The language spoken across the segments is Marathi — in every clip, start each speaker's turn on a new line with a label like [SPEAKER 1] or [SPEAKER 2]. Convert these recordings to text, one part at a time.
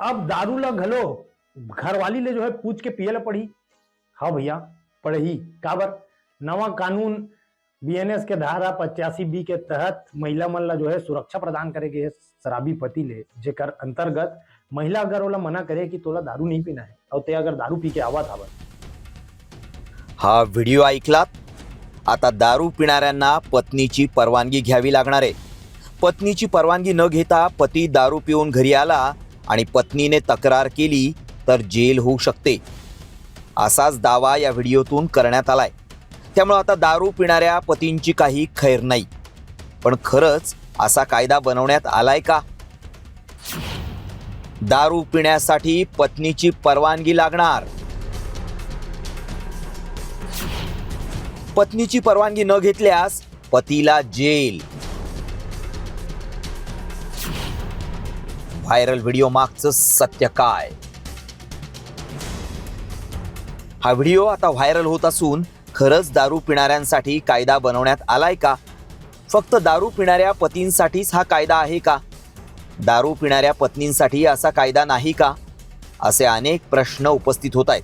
[SPEAKER 1] अब दारू ला घलो। घरवाली ले जो है पूछ के पिए ला पढ़ी हाँ भैया पढ़ी। काबर? नवा कानून बीएनएस के धारा पचासी बी के तहत महिला मन ला जो है सुरक्षा प्रदान करे के शराबी पति ले जेकर अंतर्गत महिला अगर ओला मना करे कि तोला दारू नहीं पीना है और ते अगर दारू पी के आवत आवत
[SPEAKER 2] हा व्हिडिओ ऐकलात? आता दारू पिणाऱ्यांना पत्नीची परवानगी घ्यावी लागणार आहे. पत्नीची परवानगी न घेता पती दारू पिऊन घरी आला आणि पत्नीने तक्रार केली तर जेल होऊ शकते. असाच दावा या व्हिडिओतून करण्यात आलाय. त्यामुळे आता दारू पिणाऱ्या पतींची काही खैर नाही. पण खरंच असा कायदा बनवण्यात आलाय का? दारू पिण्यासाठी पत्नीची परवानगी लागणार. पत्नीची परवानगी न घेतल्यास पतीला जेल. व्हायरल व्हिडिओ मागचं सत्य काय? हा व्हिडिओ आता व्हायरल होत असून खरंच दारू पिणाऱ्यांसाठी कायदा बनवण्यात आलाय का? फक्त दारू पिणाऱ्या पतींसाठीच हा कायदा आहे का? दारू पिणाऱ्या पत्नींसाठी असा कायदा नाही का? असे अनेक प्रश्न उपस्थित होत आहेत.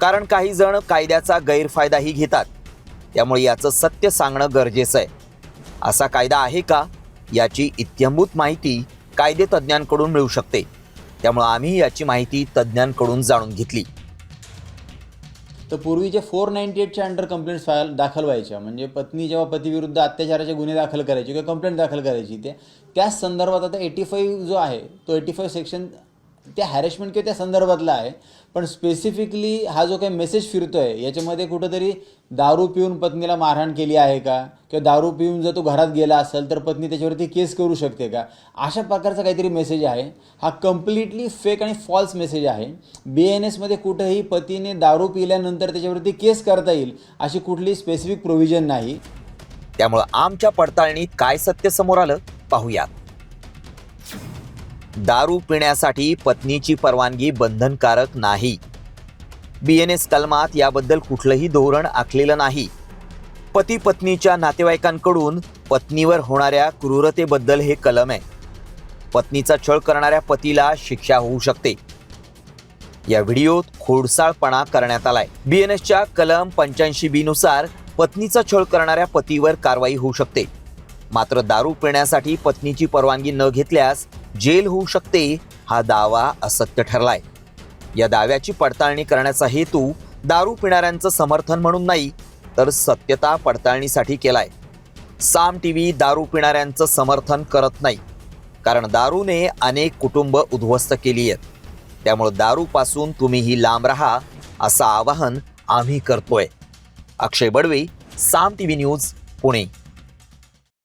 [SPEAKER 2] कारण काही जण कायद्याचा गैरफायदाही घेतात. त्यामुळे याचं सत्य सांगणं गरजेचं आहे. असा कायदा आहे का? याची इत्यंभूत माहिती कायदे तज्ज्ञांकडून मिळू शकते. त्यामुळे आम्ही याची माहिती तज्ज्ञांकडून जाणून घेतली.
[SPEAKER 3] तर पूर्वीचे फोर नाईन्टी एटच्या अंडर कंप्लेंट्स फायल दाखल व्हायच्या म्हणजे पत्नी जेव्हा पतीविरुद्ध अत्याचाराचे गुन्हे दाखल करायची किंवा कंप्लेंट दाखल करायची ते त्याच संदर्भात आता एटी फाईव्ह जो आहे तो एटी फाईव्ह सेक्शन त्या हॅरेसमेंट किंवा त्या संदर्भातला आहे. पण स्पेसिफिकली हा जो काही मेसेज फिरतो आहे याच्यामध्ये कुठंतरी दारू पिऊन पत्नीला मारहाण केली आहे का? किंवा दारू पिऊन जर तो घरात गेला असेल तर पत्नी त्याच्यावरती केस करू शकते का? अशा प्रकारचा काहीतरी मेसेज आहे. हा कम्प्लिटली फेक आणि फॉल्स मेसेज आहे. बी एन एसमध्ये कुठंही पतीने दारू पिल्यानंतर त्याच्यावरती केस करता येईल अशी कुठली स्पेसिफिक प्रोव्हिजन नाही.
[SPEAKER 2] त्यामुळं आमच्या पडताळणीत काय सत्य समोर आलं पाहूयात. दारू पिण्यासाठी पत्नीची परवानगी बंधनकारक नाही. बी एन एस कलमात याबद्दल कुठलंही धोरण आखलेलं नाही. पती पत्नीच्या नातेवाईकांकडून पत्नीवर होणाऱ्या क्रूरतेबद्दल हे कलम आहे. पत्नीचा छळ करणाऱ्या पतीला शिक्षा होऊ शकते. या व्हिडिओत खोडसाळपणा करण्यात आलाय. बी एन एसच्या कलम पंच्याऐंशी बी नुसार पत्नीचा छळ करणाऱ्या पतीवर कारवाई होऊ शकते. मात्र दारू पिण्यासाठी पत्नीची परवानगी न घेतल्यास जेल होऊ शकते हा दावा असत्य ठरलाय. या दाव्याची पडताळणी करण्याचा हेतू दारू पिणाऱ्यांचं समर्थन म्हणून नाही तर सत्यता पडताळणीसाठी केलाय. साम टी व्ही दारू पिणाऱ्यांचं समर्थन करत नाही कारण दारूने अनेक कुटुंब उद्ध्वस्त केली आहेत. त्यामुळे दारूपासून तुम्हीही लांब राहा असं आवाहन आम्ही करतोय. Akshay Badwe Saam T V news Pune.